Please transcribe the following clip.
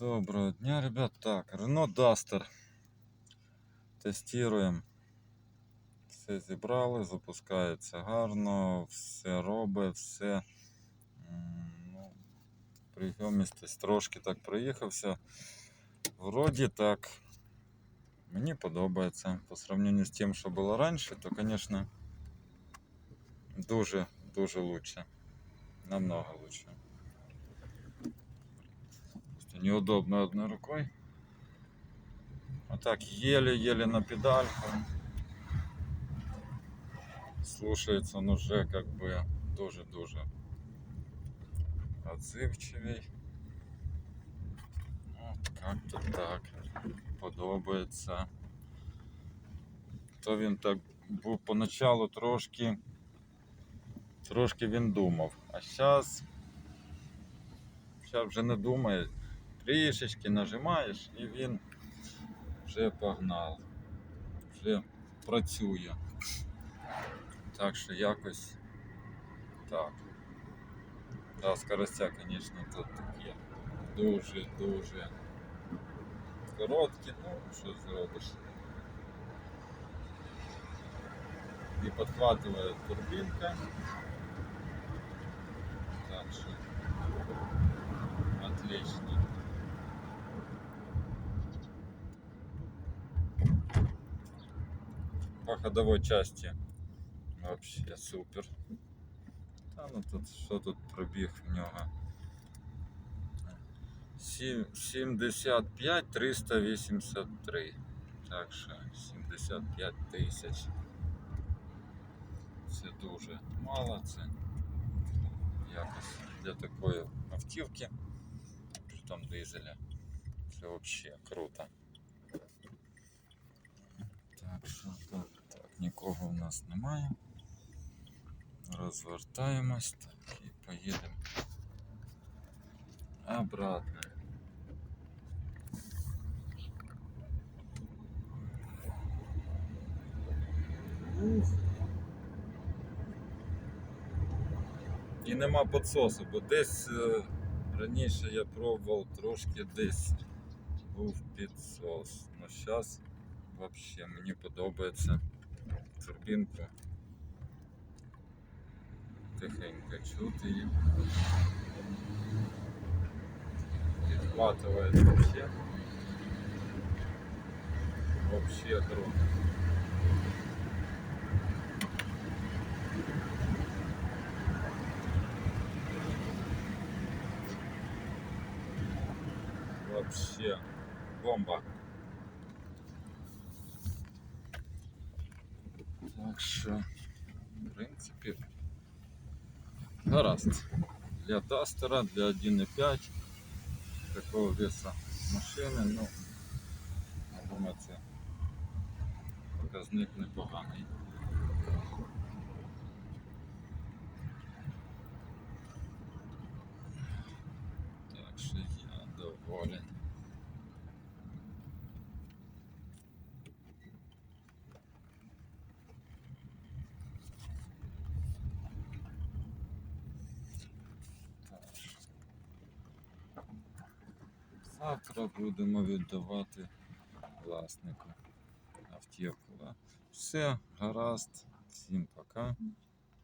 Доброго дня, ребят. Так, Renault Duster. Тестуємо. Все зібрали, запускається гарно, все робить, все. Ну, прийомістість трошки так проїхався. Вроді так. Мені подобається. По сравнению з тим, що було раніше, то, звісно, дуже, дуже лучше. Намного лучше. Просто неудобно одной рукой. А так еле-еле на педальку. Слушается он уже как бы дуже-дуже отзывчивый. От как-то так. Подобається. То він так був поначалу трошки. Трошки він думав. А зараз. Зараз вже не думає. Трішечки нажимаєш і він вже погнав. Вже працює. Так що якось так. Да, скоростя, звісно, тут такі дуже-дуже короткі, ну що зробиш. І підхватує турбінка. Так що По ходовой части вообще супер. Та ну тут що тут пробіг в нього? Сім- 75 383. Так що 75 тисяч. Це дуже мало, це якось для такої автівки, притом дизеля. Це взагалі круто. Нікого в нас немає. Розвертаємось так, і поїдемо обратно. І нема підсосу, бо десь е, раніше я пробував трошки десь був підсос. Ну зараз взагалі мені подобається турбінку. Тихенько чути її. Підхватывает вообще. Вообще круто. Вообще бомба. Так що, в принципі, гаразд. Для Дастера, для 1.5 такого веса машини, ну, я думаю, це показник непоганий. Так що я доволен. Так. Завтра будемо віддавати власнику автівку. Все, гаразд, всім пока.